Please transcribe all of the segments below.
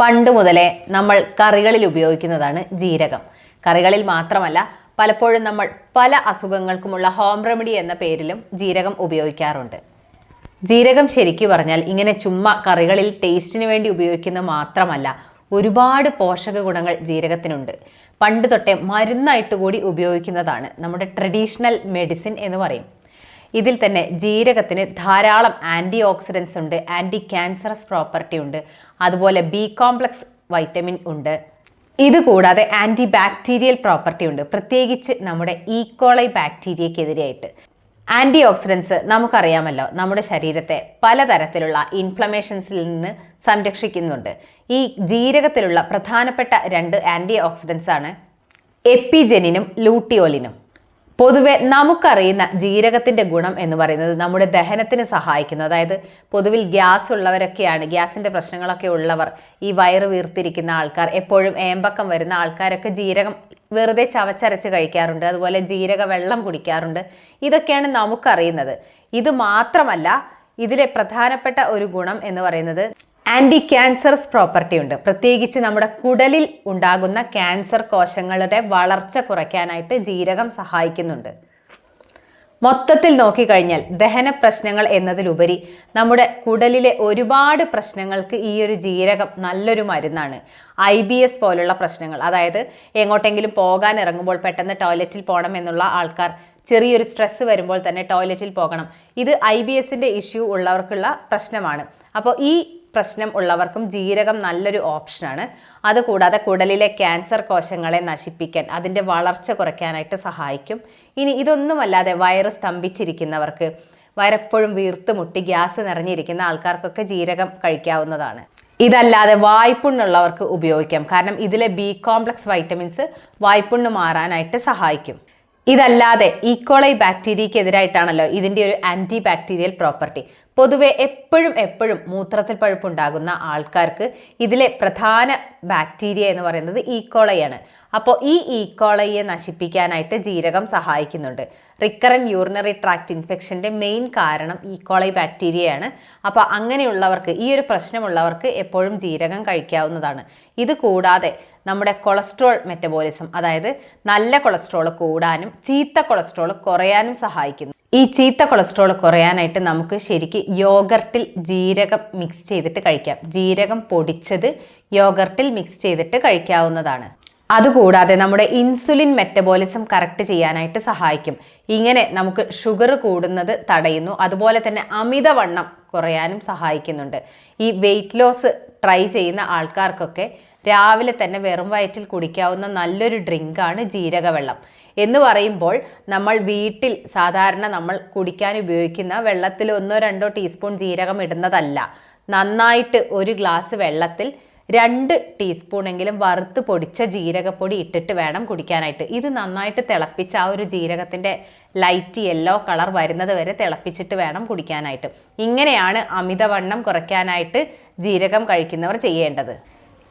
പണ്ട് മുതലേ നമ്മൾ കറികളിൽ ഉപയോഗിക്കുന്നതാണ് ജീരകം. കറികളിൽ മാത്രമല്ല പലപ്പോഴും നമ്മൾ പല അസുഖങ്ങൾക്കുമുള്ള ഹോം റെമഡി എന്ന പേരിലും ജീരകം ഉപയോഗിക്കാറുണ്ട്. ജീരകം ശരിക്കു പറഞ്ഞാൽ ഇങ്ങനെ ചുമ്മാ കറികളിൽ ടേസ്റ്റിന് വേണ്ടി ഉപയോഗിക്കുന്ന മാത്രമല്ല ഒരുപാട് പോഷക ഗുണങ്ങൾ ജീരകത്തിനുണ്ട്. പണ്ട് തൊട്ടേ മരുന്നായിട്ട് കൂടി ഉപയോഗിക്കുന്നതാണ് നമ്മുടെ ട്രഡീഷണൽ മെഡിസിൻ എന്ന് പറയും. ഇതിൽ തന്നെ ജീരകത്തിന് ധാരാളം ആന്റി ഓക്സിഡൻസ് ഉണ്ട് ആന്റി ക്യാൻസറസ് പ്രോപ്പർട്ടി ഉണ്ട് അതുപോലെ ബി കോംപ്ലക്സ് വൈറ്റമിൻ ഉണ്ട്. ഇത് കൂടാതെ ആന്റി ബാക്ടീരിയൽ പ്രോപ്പർട്ടി ഉണ്ട് പ്രത്യേകിച്ച് നമ്മുടെ ഈക്കോളൈ ബാക്ടീരിയക്കെതിരെയായിട്ട് ആന്റി ഓക്സിഡൻസ് നമുക്കറിയാമല്ലോ നമ്മുടെ ശരീരത്തെ പലതരത്തിലുള്ള ഇൻഫ്ലമേഷൻസിൽ നിന്ന് സംരക്ഷിക്കുന്നുണ്ട്. ഈ ജീരകത്തിലുള്ള പ്രധാനപ്പെട്ട രണ്ട് ആന്റി ഓക്സിഡൻസ് ആണ് എപ്പിജെനിനും ലൂട്ടിയോലിനും. പൊതുവെ നമുക്കറിയുന്ന ജീരകത്തിന്റെ ഗുണം എന്ന് പറയുന്നത് നമ്മുടെ ദഹനത്തിന് സഹായിക്കുന്നു. അതായത് പൊതുവിൽ ഗ്യാസ് ഉള്ളവരൊക്കെയാണ് ഗ്യാസിന്റെ പ്രശ്നങ്ങളൊക്കെ ഉള്ളവർ ഈ വയറ് വീർത്തിരിക്കുന്ന ആൾക്കാർ എപ്പോഴും ഏമ്പക്കം വരുന്ന ആൾക്കാരൊക്കെ ജീരകം വെറുതെ ചവച്ചരച്ച് കഴിക്കാറുണ്ട് അതുപോലെ ജീരക വെള്ളം കുടിക്കാറുണ്ട്. ഇതൊക്കെയാണ് നമുക്കറിയുന്നത്. ഇത് മാത്രമല്ല ഇതിലെ പ്രധാനപ്പെട്ട ഒരു ഗുണം എന്ന് പറയുന്നത് ആന്റി ക്യാൻസറസ് പ്രോപ്പർട്ടി ഉണ്ട്. പ്രത്യേകിച്ച് നമ്മുടെ കുടലിൽ ഉണ്ടാകുന്ന ക്യാൻസർ കോശങ്ങളുടെ വളർച്ച കുറയ്ക്കാനായിട്ട് ജീരകം സഹായിക്കുന്നുണ്ട്. മൊത്തത്തിൽ നോക്കിക്കഴിഞ്ഞാൽ ദഹന പ്രശ്നങ്ങൾ എന്നതിലുപരി നമ്മുടെ കുടലിലെ ഒരുപാട് പ്രശ്നങ്ങൾക്ക് ഈ ഒരു ജീരകം നല്ലൊരു മരുന്നാണ്. ഐ ബി എസ് പോലുള്ള പ്രശ്നങ്ങൾ. അതായത് എങ്ങോട്ടെങ്കിലും പോകാൻ ഇറങ്ങുമ്പോൾ പെട്ടെന്ന് ടോയ്ലറ്റിൽ പോകണം എന്നുള്ള ആൾക്കാർ ചെറിയൊരു സ്ട്രെസ്സ് വരുമ്പോൾ തന്നെ ടോയ്ലറ്റിൽ പോകണം. ഇത് ഐ ബി എസിന്റെ ഇഷ്യൂ ഉള്ളവർക്കുള്ള പ്രശ്നമാണ്. അപ്പോൾ ഈ പ്രശ്നം ഉള്ളവർക്കും ജീരകം നല്ലൊരു ഓപ്ഷനാണ്. അതുകൂടാതെ കുടലിലെ ക്യാൻസർ കോശങ്ങളെ നശിപ്പിക്കാൻ അതിന്റെ വളർച്ച കുറയ്ക്കാനായിട്ട് സഹായിക്കും. ഇനി ഇതൊന്നുമല്ലാതെ വയറ് സ്തംഭിച്ചിരിക്കുന്നവർക്ക് വയറെപ്പോഴും വീർത്ത് മുട്ടി ഗ്യാസ് നിറഞ്ഞിരിക്കുന്ന ആൾക്കാർക്കൊക്കെ ജീരകം കഴിക്കാവുന്നതാണ്. ഇതല്ലാതെ വായ്പുണ്ണുള്ളവർക്ക് ഉപയോഗിക്കാം. കാരണം ഇതിലെ ബി കോംപ്ലക്സ് വൈറ്റമിൻസ് വായ്പുണ്ണ് മാറാനായിട്ട് സഹായിക്കും. ഇതല്ലാതെ ഈക്കോളൈ ബാക്ടീരിയക്കെതിരായിട്ടാണല്ലോ ഇതിന്റെ ഒരു ആന്റി ബാക്ടീരിയൽ പ്രോപ്പർട്ടി. പൊതുവെ എപ്പോഴും എപ്പോഴും മൂത്രത്തിൽ പഴുപ്പുണ്ടാകുന്ന ആൾക്കാർക്ക് ഇതിലെ പ്രധാന ബാക്ടീരിയ എന്ന് പറയുന്നത് ഈക്കോളയാണ് അപ്പോൾ ഈ ഈക്കോളയെ നശിപ്പിക്കാനായിട്ട് ജീരകം സഹായിക്കുന്നുണ്ട്. റിക്കറൻ യൂറിനറി ട്രാക്ട് ഇൻഫെക്ഷന്റെ മെയിൻ കാരണം ഈക്കോളൈ ബാക്ടീരിയയാണ് അപ്പോൾ അങ്ങനെയുള്ളവർക്ക് ഈ ഒരു പ്രശ്നമുള്ളവർക്ക് എപ്പോഴും ജീരകം കഴിക്കാവുന്നതാണ്. ഇത് കൂടാതെ നമ്മുടെ കൊളസ്ട്രോൾ മെറ്റബോളിസം അതായത് നല്ല കൊളസ്ട്രോൾ കൂടാനും ചീത്ത കൊളസ്ട്രോൾ കുറയാനും സഹായിക്കുന്നു. ഈ ചീത്ത കൊളസ്ട്രോൾ കുറയാനായിട്ട് നമുക്ക് ശരിക്ക് യോഗർട്ടിൽ ജീരകം മിക്സ് ചെയ്തിട്ട് കഴിക്കാം. ജീരകം പൊടിച്ചത് യോഗർട്ടിൽ മിക്സ് ചെയ്തിട്ട് കഴിക്കാവുന്നതാണ്. അതുകൂടാതെ നമ്മുടെ ഇൻസുലിൻ മെറ്റബോളിസം കറക്റ്റ് ചെയ്യാനായിട്ട് സഹായിക്കും. ഇങ്ങനെ നമുക്ക് ഷുഗർ കൂടുന്നത് തടയുന്നു. അതുപോലെ തന്നെ അമിതവണ്ണം കുറയാനും സഹായിക്കുന്നുണ്ട്. ഈ വെയിറ്റ് ലോസ് ട്രൈ ചെയ്യുന്ന ആൾക്കാർക്കൊക്കെ രാവിലെ തന്നെ വെറും വയറ്റിൽ കുടിക്കാവുന്ന നല്ലൊരു ഡ്രിങ്കാണ് ജീരകവെള്ളം. എന്ന് പറയുമ്പോൾ നമ്മൾ വീട്ടിൽ സാധാരണ നമ്മൾ കുടിക്കാൻ ഉപയോഗിക്കുന്ന വെള്ളത്തിൽ ഒന്നോ രണ്ടോ ടീസ്പൂൺ ജീരകം ഇടുന്നതല്ല. നന്നായിട്ട് ഒരു ഗ്ലാസ് വെള്ളത്തിൽ രണ്ട് ടീസ്പൂണെങ്കിലും വറുത്ത് പൊടിച്ച ജീരകപ്പൊടി ഇട്ടിട്ട് വേണം കുടിക്കാനായിട്ട്. ഇത് നന്നായിട്ട് തിളപ്പിച്ച് ആ ഒരു ജീരകത്തിന്റെ ലൈറ്റ് യെല്ലോ കളർ വരുന്നത് വരെ തിളപ്പിച്ചിട്ട് വേണം കുടിക്കാനായിട്ട്. ഇങ്ങനെയാണ് അമിതവണ്ണം കുറയ്ക്കാനായിട്ട് ജീരകം കഴിക്കുന്നവർ ചെയ്യേണ്ടത്.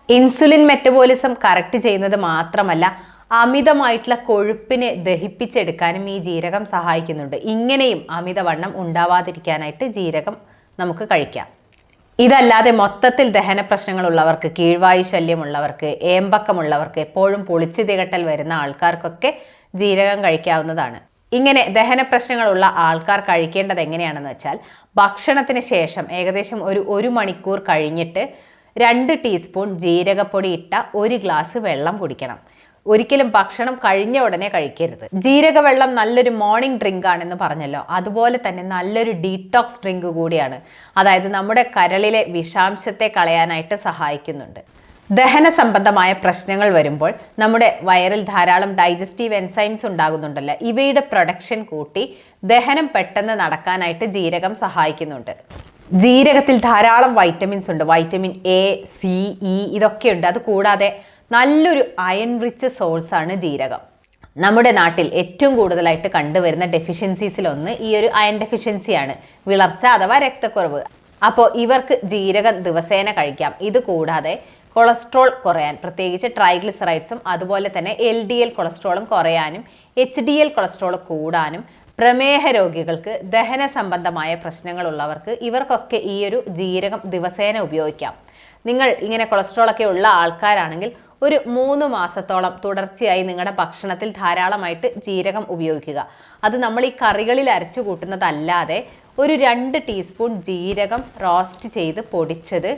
ഇൻസുലിൻ മെറ്റബോളിസം കറക്റ്റ് ചെയ്യുന്നത് മാത്രമല്ല അമിതമായിട്ടുള്ള കൊഴുപ്പിനെ ദഹിപ്പിച്ചെടുക്കാനും ഈ ജീരകം സഹായിക്കുന്നുണ്ട്. ഇങ്ങനെയും അമിതവണ്ണം ഉണ്ടാവാതിരിക്കാനായിട്ട് ജീരകം നമുക്ക് കഴിക്കാം. ഇതല്ലാതെ മൊത്തത്തിൽ ദഹന പ്രശ്നങ്ങളുള്ളവർക്ക് കീഴ്വായു ശല്യമുള്ളവർക്ക് ഏമ്പക്കമുള്ളവർക്ക് എപ്പോഴും പൊളിച്ചു തികട്ടൽ വരുന്ന ആൾക്കാർക്കൊക്കെ ജീരകം കഴിക്കാവുന്നതാണ്. ഇങ്ങനെ ദഹന പ്രശ്നങ്ങളുള്ള ആൾക്കാർ കഴിക്കേണ്ടത് എങ്ങനെയാണെന്ന് വെച്ചാൽ ഭക്ഷണത്തിന് ശേഷം ഏകദേശം ഒരു ഒരു മണിക്കൂർ കഴിഞ്ഞിട്ട് രണ്ട് ടീസ്പൂൺ ജീരകപ്പൊടി ഇട്ട ഒരു ഗ്ലാസ് വെള്ളം കുടിക്കണം. ഒരിക്കലും ഭക്ഷണം കഴിഞ്ഞ ഉടനെ കഴിക്കരുത്. ജീരകവെള്ളം നല്ലൊരു മോർണിംഗ് ഡ്രിങ്ക് ആണെന്ന് പറഞ്ഞല്ലോ. അതുപോലെ തന്നെ നല്ലൊരു ഡീടോക്സ് ഡ്രിങ്ക് കൂടിയാണ്. അതായത് നമ്മുടെ കരളിലെ വിഷാംശത്തെ കളയാനായിട്ട് സഹായിക്കുന്നുണ്ട്. ദഹന സംബന്ധമായ പ്രശ്നങ്ങൾ വരുമ്പോൾ നമ്മുടെ വയറിൽ ധാരാളം ഡൈജസ്റ്റീവ് എൻസൈംസ് ഉണ്ടാകുന്നുണ്ടല്ലോ. ഇവയുടെ പ്രൊഡക്ഷൻ കൂട്ടി ദഹനം പെട്ടെന്ന് നടക്കാനായിട്ട് ജീരകം സഹായിക്കുന്നുണ്ട്. ജീരകത്തിൽ ധാരാളം വൈറ്റമിൻസ് ഉണ്ട്. വൈറ്റമിൻ എ സി ഇ ഇതൊക്കെയുണ്ട് അത് കൂടാതെ നല്ലൊരു അയൺ റിച്ച് സോഴ്സാണ് ജീരകം. നമ്മുടെ നാട്ടിൽ ഏറ്റവും കൂടുതലായിട്ട് കണ്ടുവരുന്ന ഡെഫിഷ്യൻസീസിലൊന്ന് ഈ ഒരു അയൺ ഡെഫിഷ്യൻസിയാണ് വിളർച്ച അഥവാ രക്തക്കുറവ്. അപ്പോൾ ഇവർക്ക് ജീരകം ദിവസേന കഴിക്കാം. ഇത് കൂടാതെ കൊളസ്ട്രോൾ കുറയാൻ പ്രത്യേകിച്ച് ട്രൈഗ്ലിസറൈഡ്സും അതുപോലെ തന്നെ എൽ ഡി എൽ കൊളസ്ട്രോളും കുറയാനും എച്ച് ഡി എൽ കൊളസ്ട്രോൾ കൂടാനും പ്രമേഹ രോഗികൾക്ക് ദഹന സംബന്ധമായ പ്രശ്നങ്ങളുള്ളവർക്ക് ഇവർക്കൊക്കെ ഈ ഒരു ജീരകം ദിവസേന ഉപയോഗിക്കാം. നിങ്ങൾ ഇങ്ങനെ കൊളസ്ട്രോൾ ഒക്കെ ഉള്ള ആൾക്കാരാണെങ്കിൽ ഒരു മൂന്ന് മാസത്തോളം തുടർച്ചയായി നിങ്ങളുടെ ഭക്ഷണത്തിൽ ധാരാളമായിട്ട് ജീരകം ഉപയോഗിക്കുക. അത് നമ്മൾ ഈ കറികളിൽ അരച്ചു കൂട്ടുന്നതല്ലാതെ ഒരു രണ്ട് ടീസ്പൂൺ ജീരകം റോസ്റ്റ് ചെയ്ത് പൊടിച്ചത്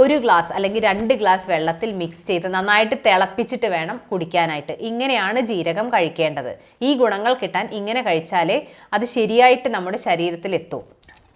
ഒരു ഗ്ലാസ് അല്ലെങ്കിൽ രണ്ട് ഗ്ലാസ് വെള്ളത്തിൽ മിക്സ് ചെയ്ത് നന്നായിട്ട് തിളപ്പിച്ചിട്ട് വേണം കുടിക്കാനായിട്ട്. ഇങ്ങനെയാണ് ജീരകം കഴിക്കേണ്ടത്. ഈ ഗുണങ്ങൾ കിട്ടാൻ ഇങ്ങനെ കഴിച്ചാലേ അത് ശരിയായിട്ട് നമ്മുടെ ശരീരത്തിൽ എത്തൂ.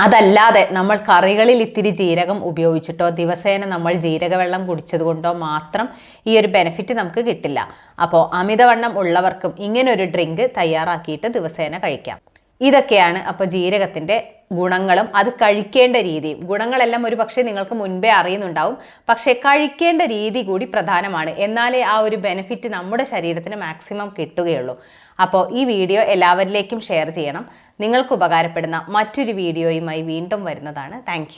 അതല്ലാതെ നമ്മൾ കറികളിൽ ഇത്തിരി ജീരകം ഉപയോഗിച്ചിട്ടോ ദിവസേന നമ്മൾ ജീരകവെള്ളം കുടിച്ചത് കൊണ്ടോ മാത്രം ഈ ഒരു ബെനിഫിറ്റ് നമുക്ക് കിട്ടില്ല. അപ്പോൾ അമിതവണ്ണം ഉള്ളവർക്കും ഇങ്ങനൊരു ഡ്രിങ്ക് തയ്യാറാക്കിയിട്ട് ദിവസേന കഴിക്കാം. ഇതൊക്കെയാണ് അപ്പോൾ ജീരകത്തിന്റെ ഗുണങ്ങളും അത് കഴിക്കേണ്ട രീതിയും ഗുണങ്ങളെല്ലാം ഒരു പക്ഷേ നിങ്ങൾക്ക് മുൻപേ അറിയുന്നുണ്ടാവും. പക്ഷേ കഴിക്കേണ്ട രീതി കൂടി പ്രധാനമാണ്. എന്നാലേ ആ ഒരു ബെനിഫിറ്റ് നമ്മുടെ ശരീരത്തിന് മാക്സിമം കിട്ടുകയുള്ളൂ. അപ്പോൾ ഈ വീഡിയോ എല്ലാവരിലേക്കും ഷെയർ ചെയ്യണം. നിങ്ങൾക്ക് ഉപകാരപ്പെടുന്ന മറ്റൊരു വീഡിയോയുമായി വീണ്ടും വരുന്നതാണ്. താങ്ക്